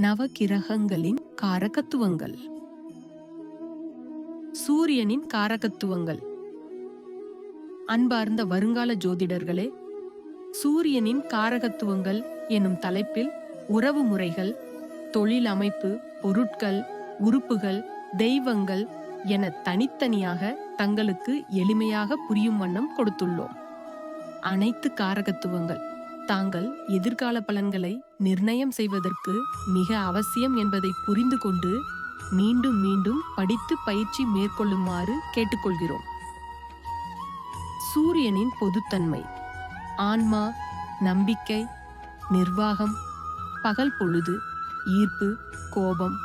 நவகிரகங்களின் காரகத்துவங்கள். சூரியனின் காரகத்துவங்கள். அன்பார்ந்த வருங்கால ஜோதிடர்களே சூரியனின் காரகத்துவங்கள் எனும் தலைப்பில் உறவு முறைகள் தொழில் அமைப்பு பொருட்கள் உறுப்புகள் தெய்வங்கள் என தனித்தனியாக தங்களுக்கு எளிமையாக புரியும் வண்ணம் கொடுத்துள்ளோம். அனைத்து காரகத்துவங்கள். தாங்கள் எதிர்கால பலன்களை நிர்ணயம் செய்வதற்கு மிக அவசியம் என்பதை புரிந்து கொண்டு மீண்டும் மீண்டும் படித்து பயிற்சி மேற்கொள்ளுமாறு கேட்டுக்கொள்கிறோம். சூரியனின் பொதுத்தன்மை. ஆன்மா நம்பிக்கை நிர்வாகம் பகல் பொழுது ஈர்ப்பு கோபம்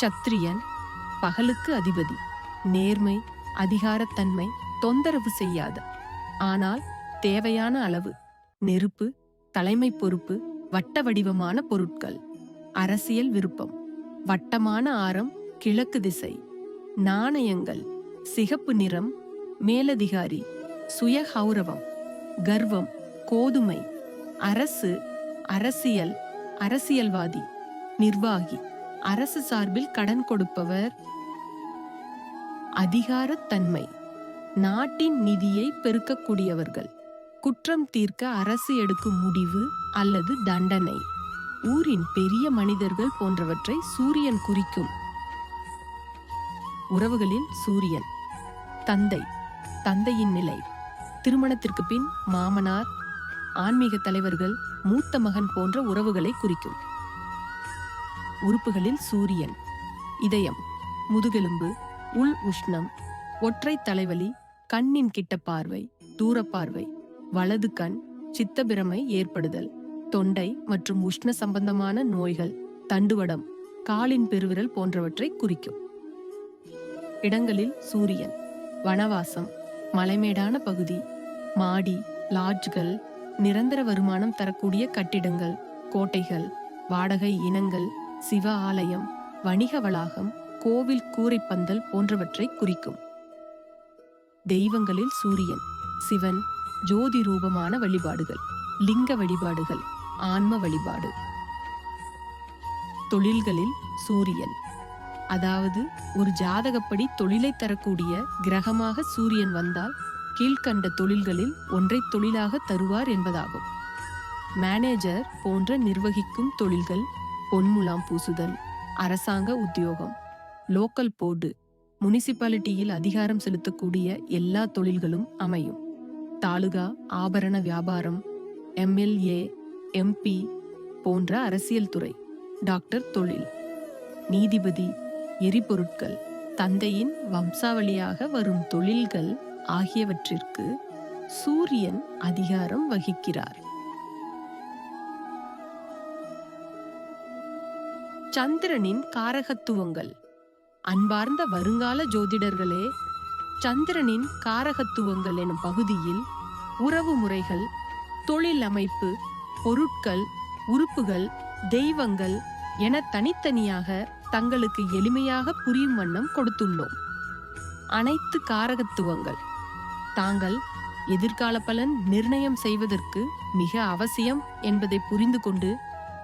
சத்திரியன் பகலுக்கு அதிபதி நேர்மை அதிகாரத்தன்மை தொந்தரவு செய்யாத ஆனால் தேவையான அளவு நெருப்பு தலைமை பொறுப்பு வட்ட வடிவமான பொருட்கள். அரசியல் விருப்பம். வட்டமான ஆரம் கிழக்கு திசை. நாணயங்கள். சிகப்பு நிறம் மேலதிகாரி. சுய கௌரவம். கர்வம். கோதுமை. அரசு. அரசியல். அரசியல்வாதி. நிர்வாகி. அரசு சார்பில் கடன் கொடுப்பவர். அதிகாரத்தன்மை. நாட்டின் நிதியை பெருக்கக்கூடியவர்கள். குற்றம் தீர்க்க அரசு எடுக்கும் முடிவு அல்லது தண்டனை. ஊரின் பெரிய மனிதர்கள் போன்றவற்றை சூரியன் குறிக்கும். உறவுகளில் சூரியன். தந்தை. தந்தையின் நிலை. திருமணத்திற்கு பின் மாமனார் ஆன்மீக தலைவர்கள் மூத்த மகன் போன்ற உறவுகளை குறிக்கும். உறுப்புகளில் சூரியன். இதயம். முதுகெலும்பு. உள் உஷ்ணம். ஒற்றை தலைவலி. கண்ணின் கிட்ட பார்வை. தூரப்பார்வை வலது கண் சித்தபிரமை ஏற்படுதல் தொண்டை மற்றும் உஷ்ண சம்பந்தமான நோய்கள் தண்டுவடம் காலின் பெருவிரல் போன்றவற்றை குறிக்கும். இடங்களில் சூரியன் வனவாசம் மலைமேடான பகுதி மாடி லாட்ஜ்கள் நிரந்தர வருமானம் தரக்கூடிய கட்டிடங்கள் கோட்டைகள் வாடகை இனங்கள் சிவ ஆலயம் வணிக வளாகம் கோவில் கூரைப்பந்தல் போன்றவற்றை குறிக்கும். தெய்வங்களில் சூரியன் சிவன் ஜோதி ரூபமான வழிபாடுகள் லிங்க வழிபாடுகள் ஆன்ம வழிபாடு. தொழில்களில் சூரியன். அதாவது ஒரு ஜாதகப்படி தொழிலை தரக்கூடிய கிரகமாக சூரியன் வந்தால் கீழ்கண்ட தொழில்களில் ஒன்றை தொழிலாக தருவார் என்பதாகும். மேனேஜர் போன்ற நிர்வகிக்கும் தொழில்கள் பொன்முலாம் பூசுதல் அரசாங்க உத்தியோகம் லோக்கல் போர்டு முனிசிபாலிட்டியில் அதிகாரம் செலுத்தக்கூடிய எல்லா தொழில்களும் அமையும். தாலுகா ஆபரண வியாபாரம் எம்எல்ஏ எம்பி போன்ற அரசியல் துறை. டாக்டர் தொழில். நீதிபதி எரிபொருட்கள். தந்தையின் வம்சாவளியாக வரும் தொழில்கள் ஆகியவற்றிற்கு சூரியன் அதிகாரம் வகிக்கிறார். சந்திரனின் காரகத்துவங்கள். அன்பார்ந்த வருங்கால ஜோதிடர்களே சந்திரனின் காரகத்துவங்கள் எனும் பகுதியில் உறவு முறைகள் தொழில் அமைப்பு பொருட்கள் உறுப்புகள் தெய்வங்கள் என தனித்தனியாக தங்களுக்கு எளிமையாக புரியும் வண்ணம் கொடுத்துள்ளோம். அனைத்து காரகத்துவங்கள். தாங்கள் எதிர்கால பலன் நிர்ணயம் செய்வதற்கு மிக அவசியம் என்பதை புரிந்து கொண்டு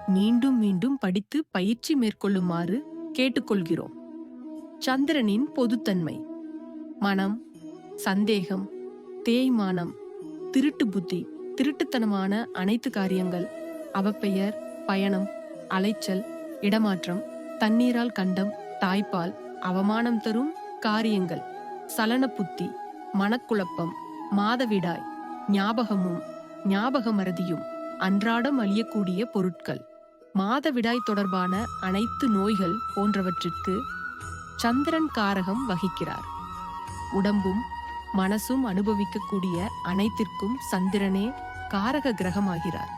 மீண்டும் மீண்டும் படித்து பயிற்சி மேற்கொள்ளுமாறு கேட்டுக்கொள்கிறோம். சந்திரனின் பொதுத்தன்மை. மனம் சந்தேகம் தேய்மானம் திருட்டு புத்தி திருட்டுத்தனமான அனைத்து காரியங்கள். அவப்பெயர் பயணம் அலைச்சல் இடமாற்றம் தண்ணீரால் கண்டம் தாய்ப்பால் அவமானம் தரும் காரியங்கள். சலன புத்தி மனக்குழப்பம் மாதவிடாய் ஞாபகமும் ஞாபக மறதியும் அன்றாடம் அழியக்கூடிய பொருட்கள். மாதவிடாய் தொடர்பான அனைத்து நோய்கள் போன்றவற்றிற்கு சந்திரன் காரகம் வகிக்கிறார். உடம்பும் மனசும் அனுபவிக்கக்கூடிய அனைத்திற்கும் சந்திரனே காரக கிரகமாகிறார்.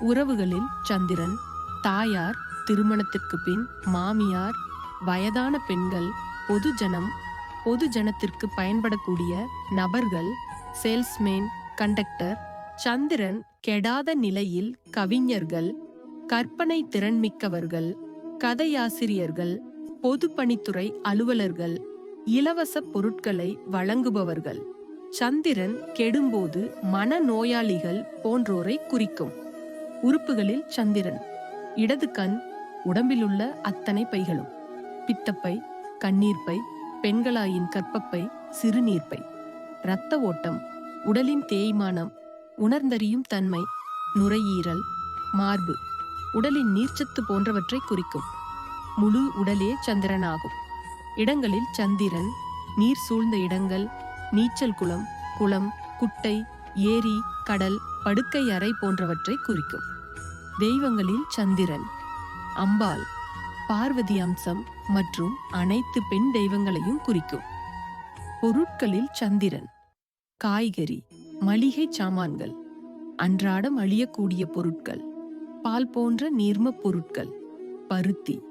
உறவுகளில் சந்திரன் தாயார் திருமணத்திற்கு பின் மாமியார் வயதான பெண்கள் பொதுஜனம் பொதுஜனத்திற்கு பயன்படக்கூடிய நபர்கள் சேல்ஸ்மேன் கண்டக்டர் சந்திரன் கெடாத நிலையில் கவிஞர்கள் கற்பனை திறன்மிக்கவர்கள் கதையாசிரியர்கள் பொதுப்பணித்துறை அலுவலர்கள் இலவச பொருட்களை வழங்குபவர்கள். சந்திரன் கெடும்போது மனநோயாளிகள் போன்றோரை குறிக்கும். உறுப்புகளில் சந்திரன். இடது கண் உடம்பிலுள்ள அத்தனை பைகளும். பித்தப்பை கண்ணீர்ப்பை பெண்களாயின் கற்பப்பை சிறுநீர்ப்பை. இரத்த ஓட்டம் உடலின் தேய்மானம் உணர்ந்தறியும் தன்மை நுரையீரல் மார்பு. உடலின் நீர்ச்சத்து போன்றவற்றை குறிக்கும். முழு உடலே சந்திரனாகும். இடங்களில் சந்திரன் நீர் சூழ்ந்த இடங்கள் நீச்சல் குளம் குளம் குட்டை ஏரி கடல் படுக்கை அறை போன்றவற்றை குறிக்கும். தெய்வங்களில் சந்திரன் அம்பாள் பார்வதி அம்சம் மற்றும் அனைத்து பெண் தெய்வங்களையும் குறிக்கும். பொருட்களில் சந்திரன் காய்கறி மளிகை சாமான்கள் அன்றாடம் அழியக்கூடிய பொருட்கள் பால் போன்ற நீர்மப் பொருட்கள் பருத்தி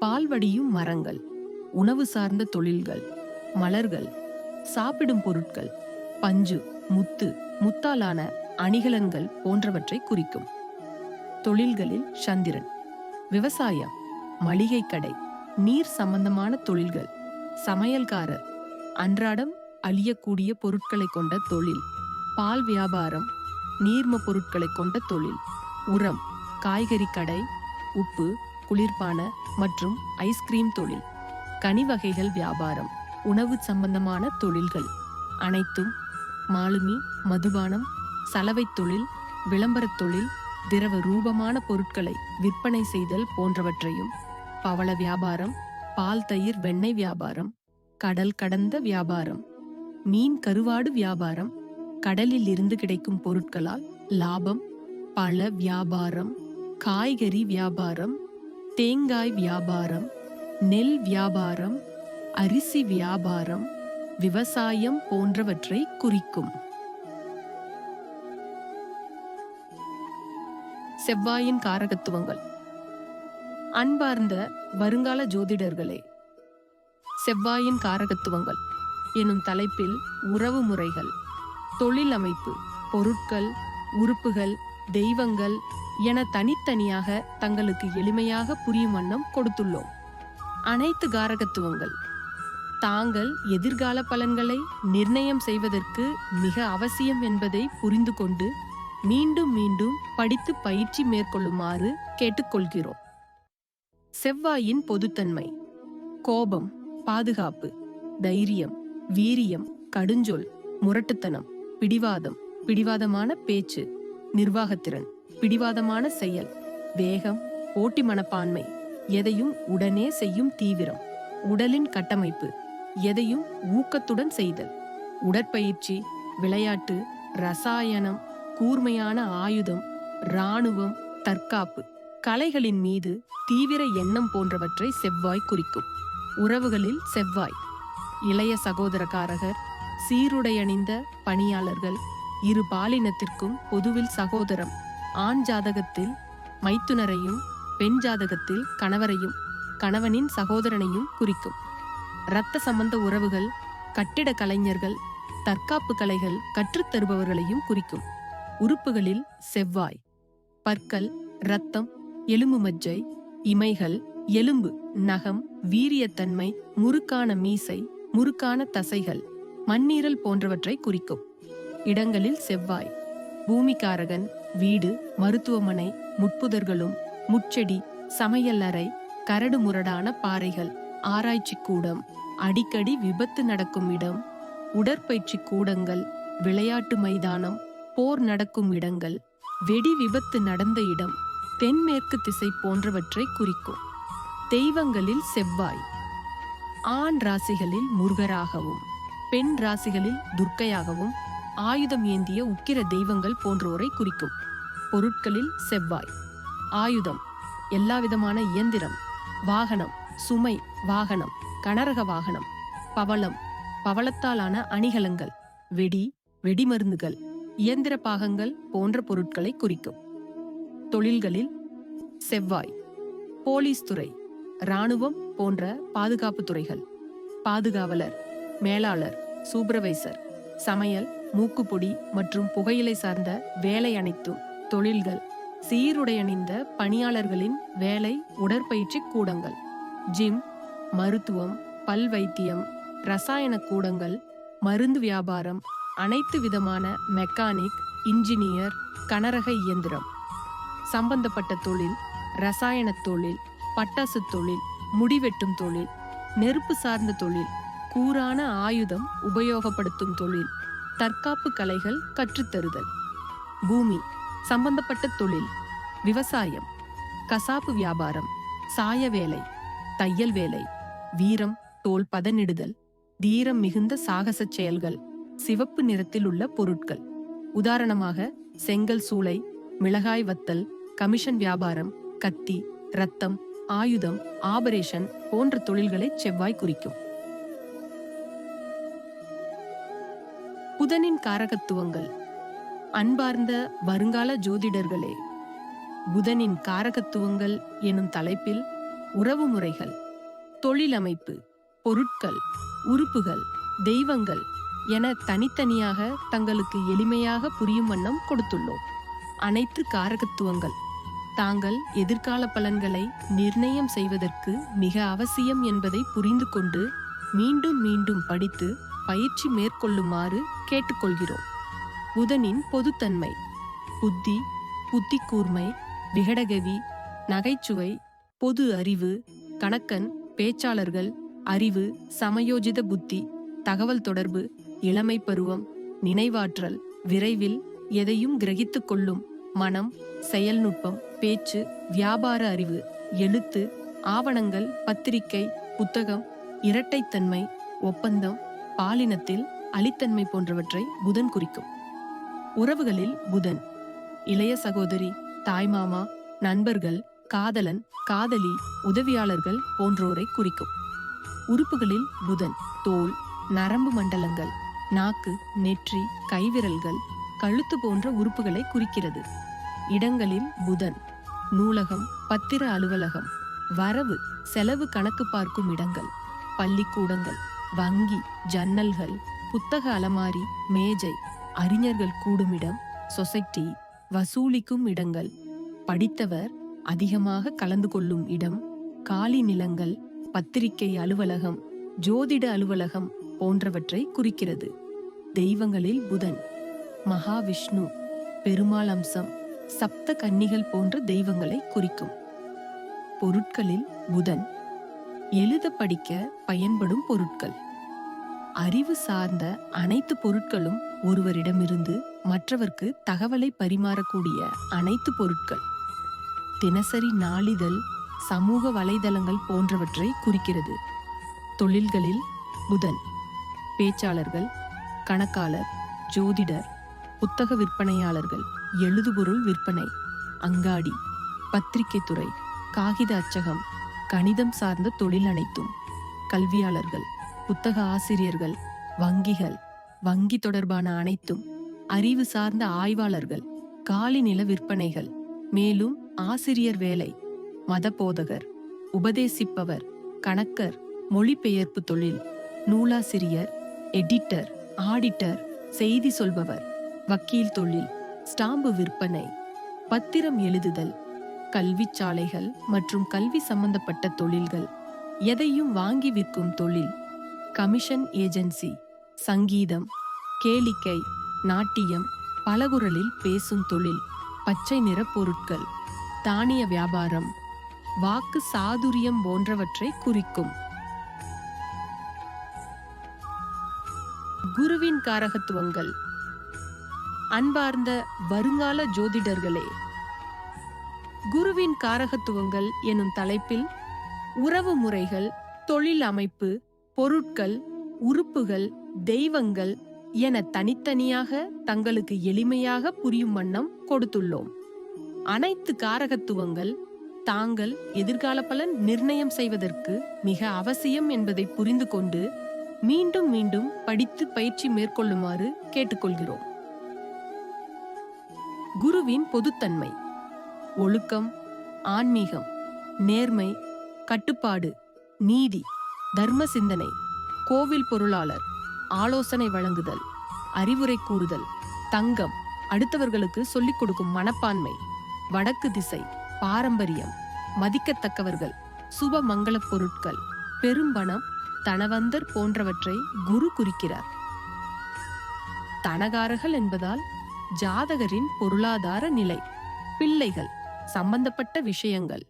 பால் வடியும் மரங்கள் உணவு சார்ந்த தொழில்கள் மலர்கள் சாப்பிடும் பொருட்கள் பஞ்சு முத்து முத்தாலான அணிகலன்கள் போன்றவற்றை குறிக்கும். தொழில்களில் சந்திரன் விவசாயம் மளிகை கடை நீர் சம்பந்தமான தொழில்கள் சமையல்காரர் அன்றாடம் அழியக்கூடிய பொருட்களை கொண்ட தொழில் பால் வியாபாரம் நீர்ம பொருட்களை கொண்ட தொழில் உரம் காய்கறி கடை உப்பு குளிர்பான மற்றும் ஐஸ்கிரீம் தொழில். கனி வகைகள் வியாபாரம் உணவு சம்பந்தமான தொழில்கள் அனைத்தும் மாலுமி மதுபானம் சலவைத் தொழில் விளம்பரத் தொழில் திரவ ரூபமான பொருட்களை விற்பனை செய்தல் போன்றவற்றையும் பவள வியாபாரம் பால் தயிர் வெண்ணெய் வியாபாரம் கடல் கடந்த வியாபாரம் மீன் கருவாடு வியாபாரம் கடலில் இருந்து கிடைக்கும் பொருட்களால் லாபம் பழ வியாபாரம் காய்கறி வியாபாரம் தேங்காய் வியாபாரம் நெல் வியாபாரம் அரிசி வியாபாரம் விவசாயம் போன்றவற்றை குறிக்கும். செவ்வாயின் காரகத்துவங்கள். அன்பார்ந்த வருங்கால ஜோதிடர்களே செவ்வாயின் காரகத்துவங்கள் எனும் தலைப்பில் உறவு முறைகள் தொழில் அமைப்பு பொருட்கள் உறுப்புகள் தெய்வங்கள் என தனித்தனியாக தங்களுக்கு எளிமையாக புரியும் வண்ணம் கொடுத்துள்ளோம். அனைத்து காரகத்துவங்கள். தாங்கள் எதிர்கால பலன்களை நிர்ணயம் செய்வதற்கு மிக அவசியம் என்பதை புரிந்து கொண்டு மீண்டும் மீண்டும் படித்து பயிற்சி மேற்கொள்ளுமாறு கேட்டுக்கொள்கிறோம். செவ்வாயின் பொதுத்தன்மை. கோபம் பாதுகாப்பு தைரியம் வீரியம் கடுஞ்சொல் முரட்டுத்தனம் பிடிவாதம் பிடிவாதமான பேச்சு நிர்வாகத்திறன் பிடிவாதமான செயல் வேகம் போட்டி மனப்பான்மை எதையும் உடனே செய்யும் தீவிரம். உடலின் கட்டமைப்பு. எதையும் ஊக்கத்துடன் செய்தல். உடற்பயிற்சி விளையாட்டு ரசாயனம் கூர்மையான ஆயுதம் இராணுவம் தற்காப்பு. கலைகளின் மீது தீவிர எண்ணம் போன்றவற்றை செவ்வாய் குறிக்கும். உறவுகளில் செவ்வாய். இளைய சகோதரக்காரகர் சீருடையணிந்த பணியாளர்கள் இரு பாலினத்திற்கும் பொதுவில் சகோதரம். ஆண் ஜாதகத்தில் மைத்துனரையும் பெண் ஜாதகத்தில் கணவரையும் கணவனின் சகோதரனையும் குறிக்கும். இரத்த சம்பந்த உறவுகள் கட்டிட கலைஞர்கள் தற்காப்பு கலைகள் கற்றுத்தருபவர்களையும் குறிக்கும். உறுப்புகளில் செவ்வாய் பற்கள் இரத்தம் எலும்பு மஜ்ஜை இமைகள் எலும்பு நகம் வீரியத்தன்மை முறுக்கான மீசை முறுக்கான தசைகள் மண்ணீரல் போன்றவற்றை குறிக்கும். இடங்களில் செவ்வாய் பூமிக்காரகன் வீடு மருத்துவமனை முட்புதர்களும் முச்செடி சமையல் அறை கரடு முரடான பாறைகள் ஆராய்ச்சி கூடம் அடிக்கடி விபத்து நடக்கும் இடம் உடற்பயிற்சி கூடங்கள் விளையாட்டு மைதானம் போர் நடக்கும் இடங்கள் வெடி விபத்து நடந்த இடம் தென்மேற்கு திசை போன்றவற்றை குறிக்கும். தெய்வங்களில் செவ்வாய். ஆண் ராசிகளில் முருகராகவும் பெண் ராசிகளில் துர்க்கையாகவும் ஆயுதம் ஏந்திய உக்கிர தெய்வங்கள் போன்றோரை குறிக்கும். பொருட்களில் செவ்வாய். ஆயுதம் எல்லாவிதமான இயந்திரம் வாகனம் சுமை வாகனம் கனரக வாகனம் பவளம் பவளத்தாலான அணிகலங்கள் வெடி வெடிமருந்துகள் இயந்திர பாகங்கள் போன்ற பொருட்களை குறிக்கும். தொழில்களில் செவ்வாய் போலீஸ் துறை இராணுவம் போன்ற பாதுகாப்பு துறைகள் பாதுகாவலர் மேலாளர் சூப்பர்வைசர் சமையல் மூக்குப்பொடி மற்றும் புகையிலை சார்ந்த வேலை அனைத்தும் தொழில்கள் சீருடையணிந்த பணியாளர்களின் வேலை உடற்பயிற்சி கூடங்கள். ஜிம் மருத்துவம் பல் வைத்தியம் ரசாயன கூடங்கள் மருந்து வியாபாரம் அனைத்து விதமான மெக்கானிக் இன்ஜினியர் கனரக இயந்திரம். சம்பந்தப்பட்ட தொழில் ரசாயன தொழில் பட்டாசு தொழில் முடிவெட்டும் தொழில் நெருப்பு சார்ந்த தொழில் கூறான ஆயுதம் உபயோகப்படுத்தும் தொழில் தற்காப்பு கலைகள் கற்றுத்தருதல். பூமி சம்பந்தப்பட்ட தொழில் விவசாயம் கசாப்பு வியாபாரம் சாய வேலை தையல் வேலை வீரம் தோல் பதனிடுதல் தீரம் மிகுந்த சாகசச் செயல்கள் சிவப்பு நிறத்தில் உள்ள பொருட்கள். உதாரணமாக செங்கல் சூளை மிளகாய் வத்தல் கமிஷன் வியாபாரம் கத்தி ரத்தம் ஆயுதம் ஆபரேஷன் போன்ற தொழில்களை செவ்வாய் குறிக்கும். புதனின் காரகத்துவங்கள் அன்பார்ந்த வருங்கால ஜோதிடர்களே புதனின் காரகத்துவங்கள் எனும் தலைப்பில் உறவு முறைகள் தொழிலமைப்பு பொருட்கள் உறுப்புகள் தெய்வங்கள் என தனித்தனியாக தங்களுக்கு எளிமையாக புரியும் வண்ணம் கொடுத்துள்ளோம். அனைத்து காரகத்துவங்கள் தாங்கள் எதிர்கால பலன்களை நிர்ணயம் செய்வதற்கு மிக அவசியம் என்பதை புரிந்து கொண்டு மீண்டும் மீண்டும் படித்து பயிற்சி மேற்கொள்ளுமாறு கேட்டுக்கொள்கிறோம். புதனின் பொதுத்தன்மை. புத்தி புத்தி கூர்மை விகடகவி நகைச்சுவை பொது அறிவு கணக்கன் பேச்சாளர்கள் அறிவு சமயோஜித புத்தி தகவல் தொடர்பு இளமை பருவம் நினைவாற்றல் விரைவில் எதையும் கிரகித்துக் கொள்ளும் மனம் செயல்நுட்பம் பேச்சு வியாபார அறிவு எழுத்து ஆவணங்கள் பத்திரிகை புத்தகம் இரட்டைத்தன்மை ஒப்பந்தம் பாலினத்தில் அலித்தன்மை போன்றவற்றை புதன் குறிக்கும். உறவுகளில் புதன். இளைய சகோதரி தாய்மாமா நண்பர்கள் காதலன் காதலி உதவியாளர்கள் போன்றோரை குறிக்கும். உறுப்புகளில் புதன் தோல் நரம்பு மண்டலங்கள் நாக்கு நெற்றி கைவிரல்கள் கழுத்து போன்ற உறுப்புகளை குறிக்கிறது. இடங்களில் புதன் நூலகம் பத்திர அலுவலகம் வரவு செலவு கணக்கு பார்க்கும் இடங்கள் பள்ளிக்கூடங்கள் வங்கி ஜன்னல்கள் புத்தக அலமாரி மேஜை அறிஞர்கள் கூடுமிடம் சொசைட்டி வசூலிக்கும் இடங்கள். படித்தவர் அதிகமாக கலந்து கொள்ளும் இடம் காலி நிலங்கள் பத்திரிகை அலுவலகம் ஜோதிட அலுவலகம் போன்றவற்றை குறிக்கிறது. தெய்வங்களில் புதன் மகாவிஷ்ணு பெருமாள் அம்சம் சப்த கன்னிகள் போன்ற தெய்வங்களை குறிக்கும். பொருட்களில் புதன் எழுத படிக்க பயன்படும் பொருட்கள். அறிவு சார்ந்த அனைத்து பொருட்களும் ஒருவரிடமிருந்து மற்றவர்க்கு தகவலை பரிமாறக்கூடிய அனைத்து பொருட்கள். தினசரி நாளிதழ் சமூக வலைதளங்கள் போன்றவற்றை குறிக்கிறது. தொழில்களில் புதன் பேச்சாளர்கள் கணக்காளர் ஜோதிடர் புத்தக விற்பனையாளர்கள் எழுதுபொருள் விற்பனை அங்காடி பத்திரிகை துறை காகித அச்சகம் கணிதம் சார்ந்த தொழில் அனைத்தும். கல்வியாளர்கள் புத்தக ஆசிரியர்கள் வங்கிகள் வங்கி தொடர்பான அனைத்தும் அறிவு சார்ந்த ஆய்வாளர்கள் காலி நில விற்பனைகள் மேலும் ஆசிரியர் வேலை மதபோதகர் உபதேசிப்பவர் கணக்கர் மொழிபெயர்ப்பு தொழில் நூலாசிரியர் எடிட்டர் ஆடிட்டர் செய்தி சொல்பவர் வக்கீல் தொழில் ஸ்டாம்பு விற்பனை பத்திரம் எழுதுதல் கல்விச்சாலைகள் மற்றும் கல்வி சம்பந்தப்பட்ட தொழில்கள் எதையும் வாங்கி விற்கும் தொழில் கமிஷன் ஏஜென்சி. சங்கீதம் கேளிக்கை நாட்டியம் பலகுரலில் பேசும் தொழில் பச்சை நிற பொருட்கள் தானிய வியாபாரம் வாக்கு சாதுரியம் போன்றவற்றை குறிக்கும். குருவின் காரகத்துவங்கள். அன்பார்ந்த வருங்கால ஜோதிடர்களே குருவின் காரகத்துவங்கள் எனும் தலைப்பில் உறவு முறைகள் தொழில் அமைப்பு பொருட்கள் உறுப்புகள் தெய்வங்கள் என தனித்தனியாக தங்களுக்கு எளிமையாக புரியும் வண்ணம் கொடுத்துள்ளோம். அனைத்து காரகத்துவங்கள் தாங்கள் எதிர்கால பலன் நிர்ணயம் செய்வதற்கு மிக அவசியம் என்பதை புரிந்து கொண்டு மீண்டும் மீண்டும் படித்து பயிற்சி மேற்கொள்ளுமாறு கேட்டுக்கொள்கிறோம். குருவின் பொதுத்தன்மை ஒழுக்கம் ஆன்மீகம் நேர்மை கட்டுப்பாடு நீதி தர்ம சிந்தனை கோவில் பொருளாளர் ஆலோசனை வழங்குதல் அறிவுரை கூறுதல் தங்கம் அடுத்தவர்களுக்கு சொல்லிக் கொடுக்கும் மனப்பான்மை வடக்கு திசை பாரம்பரியம் மதிக்கத்தக்கவர்கள் சுப மங்களப் பொருட்கள் பெரும்பணம் தனவந்தர் போன்றவற்றை குரு குறிக்கிறார். தனகாரர்கள் என்பதால் ஜாதகரின் பொருளாதார நிலை பிள்ளைகள் சம்பந்தப்பட்ட விஷயங்கள்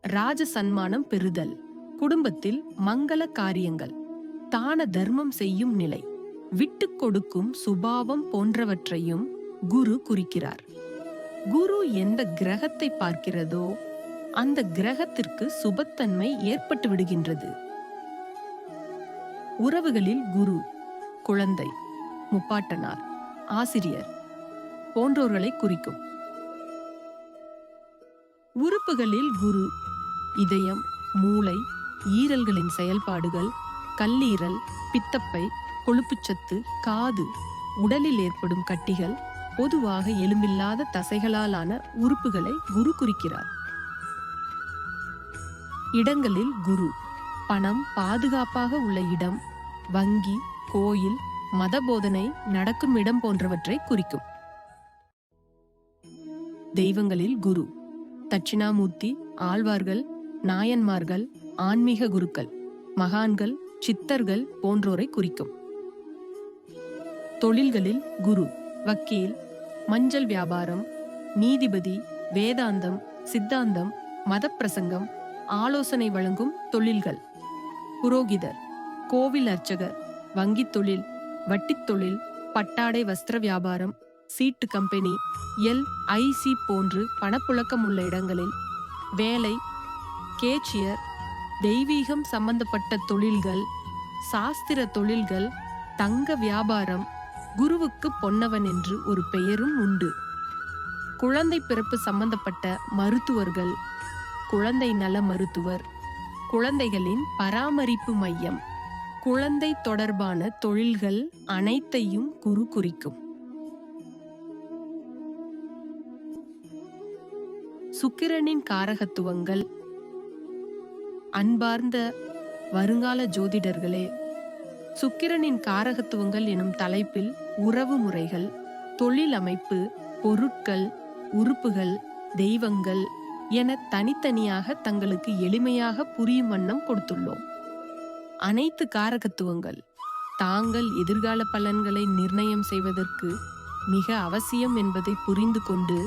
ராஜ சன்மானம் பெறுதல் குடும்பத்தில் மங்கள காரியங்கள். தான தர்மம் செய்யும் நிலை. விட்டு கொடுக்கும் சுபாவம் போன்றவற்றையும் குரு குறிக்கிறார். குரு எந்த கிரகத்தை பார்க்கிறதோ அந்த கிரகத்திற்கு சுபத்தன்மை ஏற்பட்டு விடுகின்றது. உறவுகளில் குரு குழந்தை முப்பாட்டனார் ஆசிரியர் போன்றோர்களை குறிக்கும். உறுப்புகளில் குரு இதயம் மூளை ஈரல்களின் செயல்பாடுகள் கல்லீரல் பித்தப்பை கொழுப்புச்சத்து காது உடலில் ஏற்படும் கட்டிகள் பொதுவாக எலும்பில்லாத தசைகளாலான உறுப்புகளை குரு குறிக்கிறார். இடங்களில் குரு பணம் பாதுகாப்பாக உள்ள இடம் வங்கி கோயில் மத போதனை நடக்கும் இடம் போன்றவற்றை குறிக்கும். தெய்வங்களில் குரு தட்சிணாமூர்த்தி ஆழ்வார்கள் நாயன்மார்கள் ஆன்மீக குருக்கள் மகான்கள் சித்தர்கள் போன்றோரை குறிக்கும். தொழில்களில் குரு வக்கீல் மஞ்சள் வியாபாரம் நீதிபதி வேதாந்தம் சித்தாந்தம் மதப்பிரசங்கம் ஆலோசனை வழங்கும் தொழில்கள். புரோகிதர் கோவில் அர்ச்சகர் வங்கித் தொழில் வட்டித் தொழில் பட்டாடை வஸ்திர வியாபாரம் சீட்டு கம்பெனி எல் ஐசி போன்று பணப்புழக்கம் உள்ள இடங்களில் வேலை கேச்சியர் தெய்வீகம் சம்பந்தப்பட்ட தொழில்கள் சாஸ்திர தொழில்கள் தங்க வியாபாரம் குருவுக்கு பொன்னவன் என்று ஒரு பெயரும் உண்டு. குழந்தை பிறப்பு சம்பந்தப்பட்ட மருத்துவர்கள் குழந்தை நல மருத்துவர் குழந்தைகளின் பராமரிப்பு மையம் குழந்தை தொடர்பான தொழில்கள் அனைத்தையும் குரு குறிக்கும். சுக்கிரனின் காரகத்துவங்கள் அன்பார்ந்த வருங்கால ஜோதிடர்களே சுக்கிரனின் காரகத்துவங்கள் எனும் தலைப்பில் உறவு முறைகள் தொழில் அமைப்பு பொருட்கள் உறுப்புகள் தெய்வங்கள் என தனித்தனியாக தங்களுக்கு எளிமையாக புரியும் வண்ணம் கொடுத்துள்ளோம். அனைத்து காரகத்துவங்கள் தாங்கள் எதிர்கால பலன்களை நிர்ணயம் செய்வதற்கு மிக அவசியம் என்பதை புரிந்து கொண்டு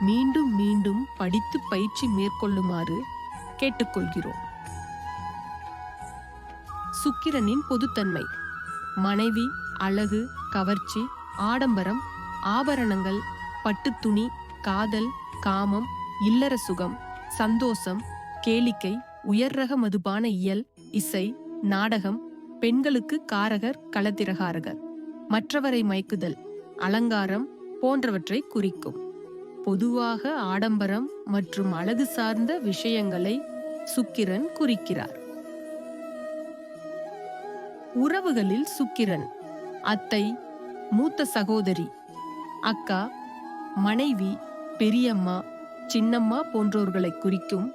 மீண்டும் மீண்டும் படித்து பயிற்சி மேற்கொள்ளுமாறு கேட்டுக்கொள்கிறோம். சுக்கிரனின் பொதுத்தன்மை. மனைவி அழகு கவர்ச்சி ஆடம்பரம் ஆபரணங்கள் பட்டுத்துணி காதல் காமம் இல்லற சுகம் சந்தோஷம் கேளிக்கை உயர்ரக மதுபான இயல் இசை நாடகம் பெண்களுக்கு காரகர் களத்திரகாரகர். மற்றவரை மயக்குதல் அலங்காரம் போன்றவற்றை குறிக்கும். பொதுவாக ஆடம்பரம் மற்றும் அழகு சார்ந்த விஷயங்களை சுக்கிரன் குறிக்கிறார். உறவுகளில் சுக்கிரன். அத்தை மூத்த சகோதரி. அக்கா மனைவி பெரியம்மா சின்னம்மா போன்றோர்களை குறிக்கும்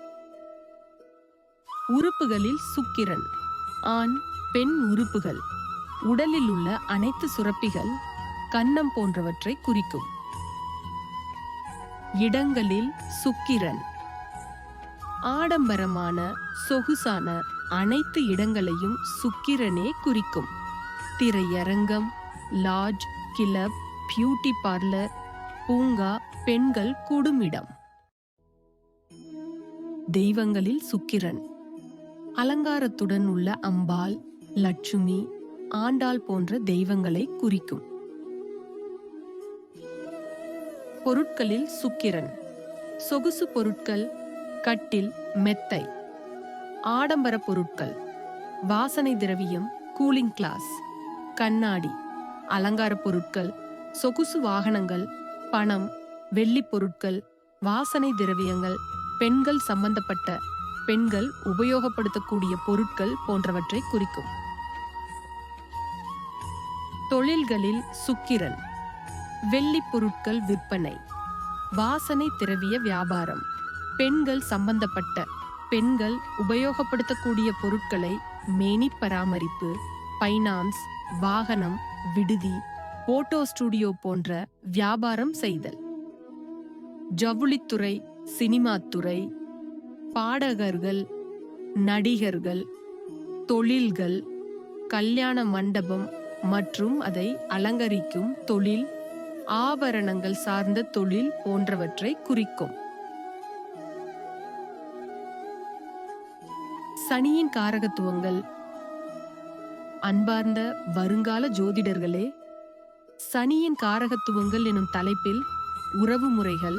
உறுப்புகளில் சுக்கிரன். ஆண் பெண் உறுப்புகள். உடலில் உள்ள அனைத்து சுரப்பிகள் கன்னம் போன்றவற்றை குறிக்கும். இடங்களில் சுக்கிரன். ஆடம்பரமான சொகுசான அனைத்து இடங்களையும் சுக்கிரனே குறிக்கும். திரையரங்கம் லாட்ஜ் கிளப் பியூட்டி பார்லர் பூங்கா பெண்கள் கூடுமிடம் தெய்வங்களில் சுக்கிரன். அலங்காரத்துடன் உள்ள அம்பாள் லட்சுமி ஆண்டாள் போன்ற தெய்வங்களை குறிக்கும். பொருட்களில் சுக்கிரன். சொகுசு பொருட்கள் கட்டில் மெத்தை. ஆடம்பர பொருட்கள். வாசனை திரவியம் கூலிங் கிளாஸ். கண்ணாடி. அலங்கார பொருட்கள். சொகுசு வாகனங்கள். பணம். வெள்ளி பொருட்கள். வாசனை திரவியங்கள். பெண்கள் சம்பந்தப்பட்ட. பெண்கள் உபயோகப்படுத்தக்கூடிய பொருட்கள் போன்றவற்றை குறிக்கும். தொழில்களில் சுக்கிரன். வெள்ளி பொருட்கள் விற்பனை. வாசனை திரவிய வியாபாரம். பெண்கள் சம்பந்தப்பட்ட பெண்கள் உபயோகப்படுத்தக்கூடிய பொருட்களை மேனி பராமரிப்பு பைனான்ஸ் வாகனம் விடுதி போட்டோ ஸ்டுடியோ போன்ற வியாபாரம் செய்தல். ஜவுளித்துறை சினிமாத்துறை பாடகர்கள் நடிகர்கள் தொழில்கள் கல்யாண மண்டபம் மற்றும் அதை அலங்கரிக்கும் தொழில் ஆபரணங்கள் சார்ந்த தொழில் போன்றவற்றை குறிக்கும். சனியின் காரகத்துவங்கள். அன்பார்ந்த வருங்கால ஜோதிடர்களே சனியின் காரகத்துவங்கள் எனும் தலைப்பில் உறவு முறைகள்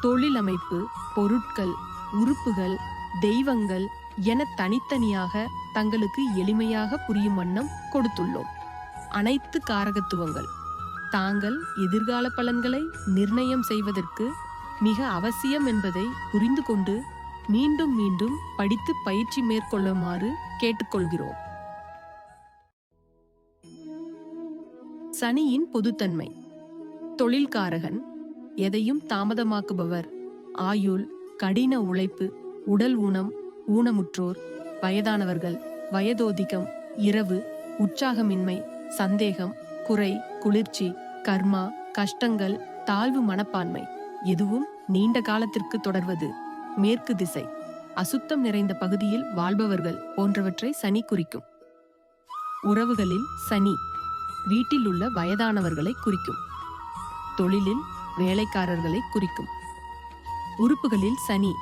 தொழில் அமைப்பு பொருட்கள் உறுப்புகள் தெய்வங்கள் என தனித்தனியாக தங்களுக்கு எளிமையாக புரியும் வண்ணம் கொடுத்துள்ளோம். அனைத்து காரகத்துவங்கள். தாங்கள் எதிர்கால பலன்களை நிர்ணயம் செய்வதற்கு மிக அவசியம் என்பதை புரிந்து கொண்டு மீண்டும் மீண்டும் படித்து பயிற்சி மேற்கொள்ளுமாறு கேட்டுக்கொள்கிறோம். சனியின் பொதுத்தன்மை. தொழில்காரகன் எதையும் தாமதமாக்குபவர். ஆயுள் கடின உழைப்பு உடல் ஊனம் ஊனமுற்றோர் வயதானவர்கள் வயதோதிகம் இரவு உற்சாகமின்மை சந்தேகம் குறை குளிர்ச்சி கர்மா கஷ்டங்கள் தாழ்வு மனப்பான்மை எதுவும் நீண்ட காலத்திற்கு தொடர்வது. மேற்கு திசை. அசுத்தம் நிறைந்த பகுதியில் வாழ்பவர்கள் போன்றவற்றை சனி குறிக்கும். உறவுகளில் சனி வீட்டில் உள்ள வயதானவர்களை குறிக்கும். தொழிலில் வேலைக்காரர்களை குறிக்கும். உறுப்புகளில் சனி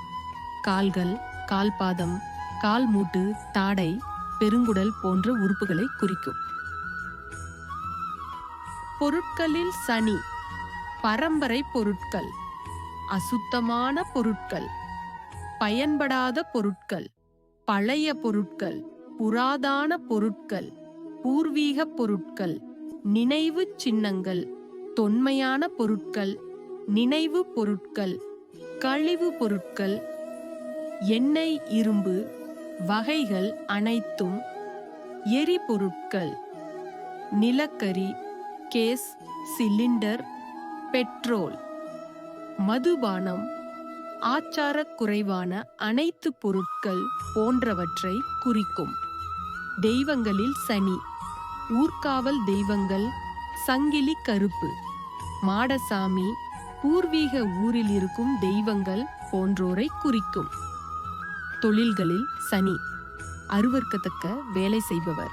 கால்கள் கால்பாதம் கால் மூட்டு தாடை பெருங்குடல் போன்ற உறுப்புகளை குறிக்கும். பொருட்களில் சனி பரம்பரை பொருட்கள் அசுத்தமான பொருட்கள். பயன்படாத பொருட்கள் பழைய பொருட்கள் புராதான பொருட்கள் பூர்வீக பொருட்கள் நினைவு சின்னங்கள் தொன்மையான பொருட்கள் நினைவு பொருட்கள் கழிவு பொருட்கள் எண்ணெய் இரும்பு வகைகள் அனைத்தும் எரிபொருட்கள் நிலக்கரி கேஸ் சிலிண்டர் பெட்ரோல் மதுபானம் ஆச்சாரக் குறைவான அனைத்து பொருட்கள் போன்றவற்றை குறிக்கும். தெய்வங்களில் சனி ஊர்காவல் தெய்வங்கள் சங்கிலி கருப்பு மாடசாமி பூர்வீக ஊரில் இருக்கும் தெய்வங்கள் போன்றோரை குறிக்கும். தொழில்களில் சனி அருவர்க்கத்தக்க வேலை செய்பவர்.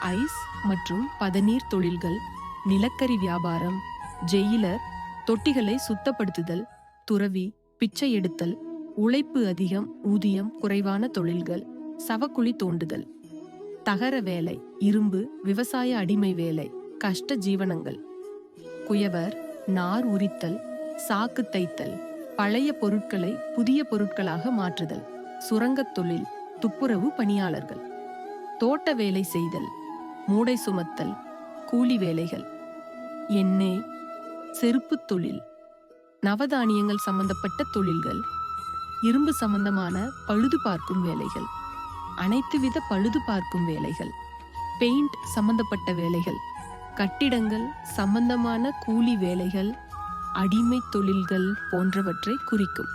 ஐஸ் மற்றும் பதநீர் தொழில்கள் நிலக்கரி வியாபாரம் ஜெயிலர் தொட்டிகளை சுத்தப்படுத்துதல் துறவி பிச்சை எடுத்தல் உழைப்பு அதிகம் ஊதியம் குறைவான தொழில்கள் சவக்குழி தோண்டுதல். தகர வேலை இரும்பு விவசாய அடிமை வேலை கஷ்ட ஜீவனங்கள். குயவர் நார் உரித்தல் சாக்கு தைத்தல் பழைய பொருட்களை புதிய பொருட்களாக மாற்றுதல். சுரங்கத் தொழில் துப்புரவு பணியாளர்கள். தோட்ட வேலை செய்தல் மூடை சுமத்தல் கூலி வேலைகள். எண்ணெய் செருப்புத் தொழில். நவதானியங்கள் சம்பந்தப்பட்ட தொழில்கள் இரும்பு சம்பந்தமான பழுது பார்க்கும் வேலைகள் அனைத்து வித பழுது பார்க்கும் வேலைகள் பெயிண்ட் சம்பந்தப்பட்ட வேலைகள் கட்டிடங்கள் சம்பந்தமான கூலி வேலைகள் அடிமை தொழில்கள் போன்றவற்றை குறிக்கும்.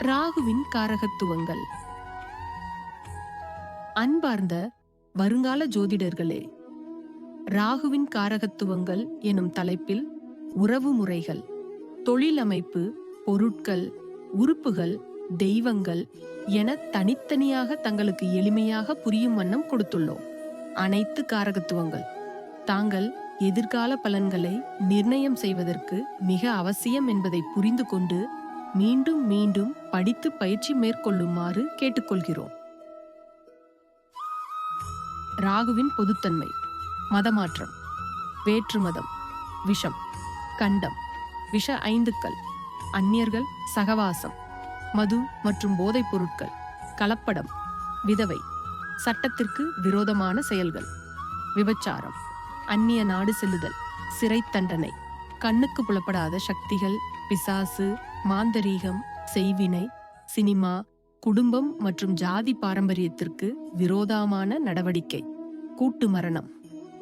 ராகுவின் காரகத்துவங்கள். அன்பார்ந்த வருங்கால ஜோதிடர்களே ராகுவின் காரகத்துவங்கள் எனும் தலைப்பில் உறவு முறைகள் தொழிலமைப்பு பொருட்கள் உறுப்புகள் தெய்வங்கள் என தனித்தனியாக தங்களுக்கு எளிமையாக புரியும் வண்ணம் கொடுத்துள்ளோம். அனைத்து காரகத்துவங்கள். தாங்கள் எதிர்கால பலன்களை நிர்ணயம் செய்வதற்கு மிக அவசியம் என்பதை புரிந்து கொண்டு மீண்டும் மீண்டும் படித்து பயிற்சி மேற்கொள்ளுமாறு கேட்டுக்கொள்கிறோம். ராகுவின் பொதுத்தன்மை. மதமாற்றம் வேற்று மதம் விஷம் கண்டம் விஷ ஐந்துக்கள் அந்நியர்கள் சகவாசம் மது மற்றும் போதைப் பொருட்கள் கலப்படம் விதவை சட்டத்திற்கு விரோதமான செயல்கள் விபச்சாரம் அந்நிய நாடு செல்லுதல் சிறை தண்டனை கண்ணுக்கு புலப்படாத சக்திகள் பிசாசு மாந்தரீகம் செய்வினை சினிமா குடும்பம் மற்றும் ஜாதி பாரம்பரியத்திற்கு விரோதமான நடவடிக்கை கூட்டு மரணம்.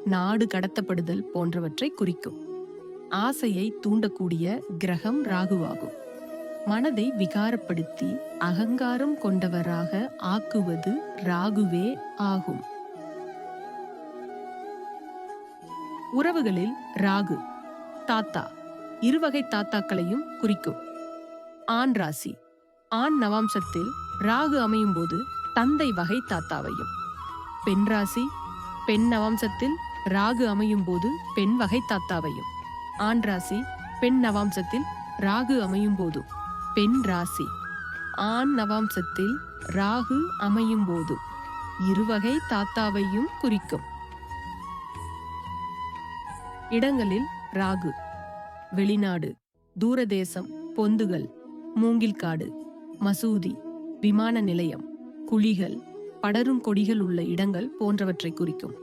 நாடு கடத்தப்படுதல் போன்றவற்றை குறிக்கும். ஆசையை தூண்டக்கூடிய கிரகம் ராகுவாகும். மனதை விகாரப்படுத்தி அகங்காரம் கொண்டவராக ஆக்குவது ராகுவே ஆகும். உறவுகளில் ராகு தாத்தா இருவகை தாத்தாக்களையும் குறிக்கும். ஆண் ராசி ஆண் நவாம்சத்தில் ராகு அமையும் போது தந்தை வகை தாத்தாவையும். பெண் ராசி பெண் நவாம்சத்தில் ராகு அமையும் போது பெண் வகை தாத்தாவையும். ஆண் ராசி பெண் நவாம்சத்தில் ராகு அமையும் போதும் பெண் ராசி. ஆண் நவாம்சத்தில் ராகு அமையும் போது இருவகை தாத்தாவையும் குறிக்கும். இடங்களில் ராகு வெளிநாடு தூரதேசம் பொந்துகள் மூங்கில்காடு மசூதி விமான நிலையம் குழிகள் படரும் கொடிகள் உள்ள இடங்கள் போன்றவற்றை குறிக்கும்.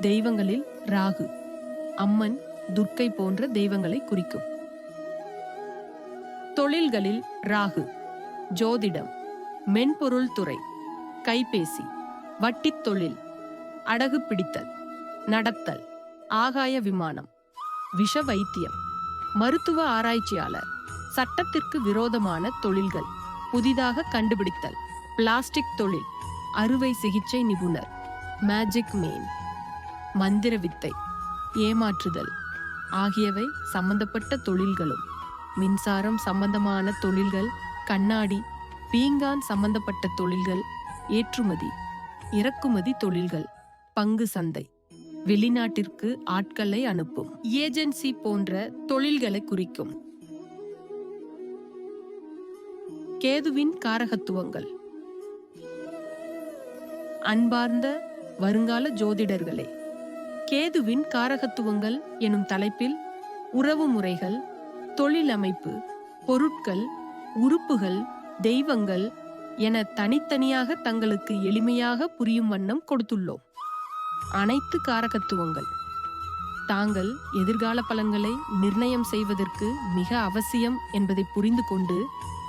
தெய்வங்களில் ராகு. அம்மன் துர்க்கை போன்ற தெய்வங்களை குறிக்கும். தொழில்களில் ராகு. ஜோதிடம். மென்பொருள் துறை. கைபேசி. வட்டித் தொழில். அடகு பிடித்தல். நடத்தல். ஆகாய விமானம். விஷ வைத்தியம். மருத்துவ ஆராய்ச்சியாளர். சட்டத்திற்கு விரோதமான தொழில்கள். புதிதாக கண்டுபிடித்தல். பிளாஸ்டிக் தொழில். அறுவை சிகிச்சை நிபுணர். Magic man. மந்திர வித்தை ஏமாற்றுதல் ஆகியவை சம்பந்தப்பட்ட தொழில்களும். மின்சாரம் சம்பந்தமான தொழில்கள் கண்ணாடி பீங்கான் சம்பந்தப்பட்ட தொழில்கள் ஏற்றுமதி இறக்குமதி தொழில்கள் பங்கு சந்தை வெளிநாட்டிற்கு ஆட்களை அனுப்பும். ஏஜென்சி போன்ற தொழில்களை குறிக்கும். கேதுவின் காரகத்துவங்கள். அன்பார்ந்த வருங்கால ஜோதிடர்களே கேதுவின் காரகத்துவங்கள் எனும் தலைப்பில் உறவு முறைகள் தொழிலமைப்பு பொருட்கள் உறுப்புகள் தெய்வங்கள் என தனித்தனியாக தங்களுக்கு எளிமையாக புரியும் வண்ணம் கொடுத்துள்ளோம். அனைத்து காரகத்துவங்கள். தாங்கள் எதிர்கால பலன்களை நிர்ணயம் செய்வதற்கு மிக அவசியம் என்பதை புரிந்து கொண்டு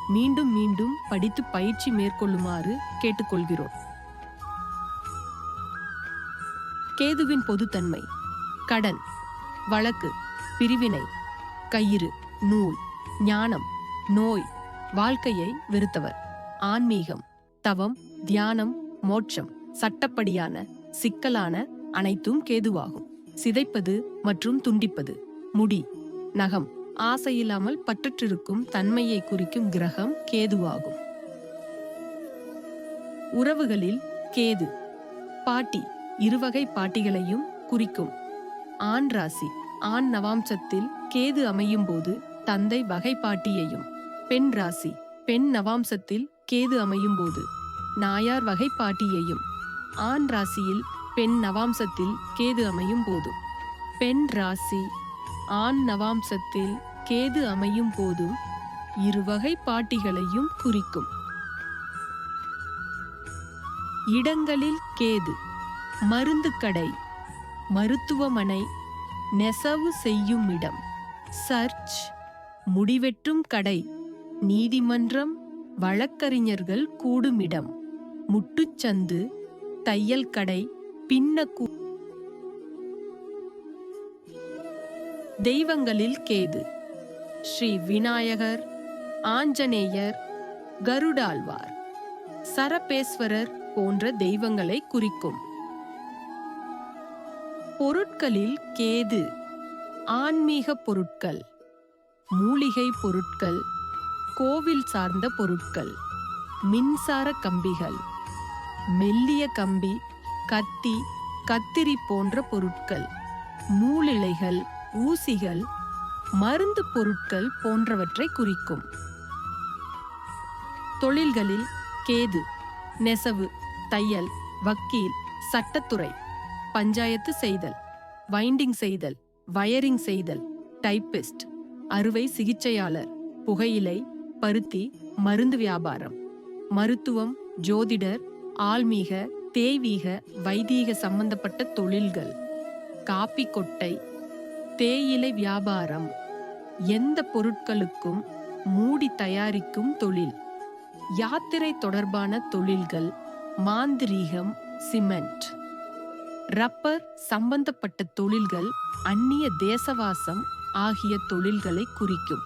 மீண்டும் மீண்டும் படித்து பயிற்சி மேற்கொள்ளுமாறு கேட்டுக்கொள்கிறோம். கேதுவின் பொதுத்தன்மை. கடன் வழக்கு பிரிவினை கயிறு நூல் ஞானம் நோய் வாழ்க்கையை வெறுத்தவர். ஆன்மீகம் தவம் தியானம் மோட்சம் சட்டப்படியான சிக்கலான அனைத்தும் கேதுவாகும். சிதைப்பது மற்றும் துண்டிப்பது. முடி நகம் ஆசையில்லாமல் பற்றற்றிருக்கும் தன்மையை குறிக்கும் கிரகம் கேதுவாகும். உறவுகளில் கேது பாட்டி இருவகை பாட்டிகளையும் குறிக்கும். ஆண் ராசி ஆண் நவாம்சத்தில் கேது அமையும் போது தந்தை வகை பாட்டியையும் பெண் ராசி பெண் நவாம்சத்தில் கேது அமையும் போது நாயார் வகை பாட்டியையும் ஆண் ராசியில் பெண் நவாம்சத்தில் கேது அமையும் போதும் பெண் ராசி ஆண் நவாம்சத்தில் கேது அமையும் போதும் இருவகை பாட்டிகளையும் குறிக்கும். இடங்களில் கேது மருந்து கடை மருத்துவமனை நெசவு செய்யும் இடம். சர்ச் முடிவெட்டும் கடை நீதிமன்றம் வழக்கறிஞர்கள் கூடுமிடம் முட்டுச்சந்து தையல் கடை பின்னக்கூ தெய்வங்களில் கேது. ஸ்ரீ விநாயகர் ஆஞ்சநேயர் கருடாழ்வார். சரபேஸ்வரர் போன்ற தெய்வங்களை குறிக்கும். பொருட்களில் கேது. ஆன்மீக பொருட்கள். மூலிகை பொருட்கள். கோவில் சார்ந்த பொருட்கள். மின்சார கம்பிகள். மெல்லிய கம்பி கத்தி கத்திரி போன்ற பொருட்கள். மூலிலைகள் ஊசிகள் மருந்து பொருட்கள் போன்றவற்றை குறிக்கும். தொழில்களில் கேது நெசவு தையல் வக்கீல் சட்டத்துறை. பஞ்சாயத்து செய்தல் வைண்டிங் செய்தல் வயரிங் செய்தல் டைப்பிஸ்ட் அறுவை சிகிச்சையாளர் புகையிலை பருத்தி மருந்து வியாபாரம் மருத்துவம் ஜோதிடர் ஆல்மீக தேவீக வைதீக சம்பந்தப்பட்ட தொழில்கள் காப்பி கொட்டை தேயிலை வியாபாரம் எந்த பொருட்களுக்கும் மூடி தயாரிக்கும் தொழில் யாத்திரை தொடர்பான தொழில்கள் மாந்திரீகம் சிமெண்ட். ரப்பர் சம்பந்தப்பட்ட தொழில்கள் அந்நிய தேசவாசம் ஆகிய தொழில்களை குறிக்கும்.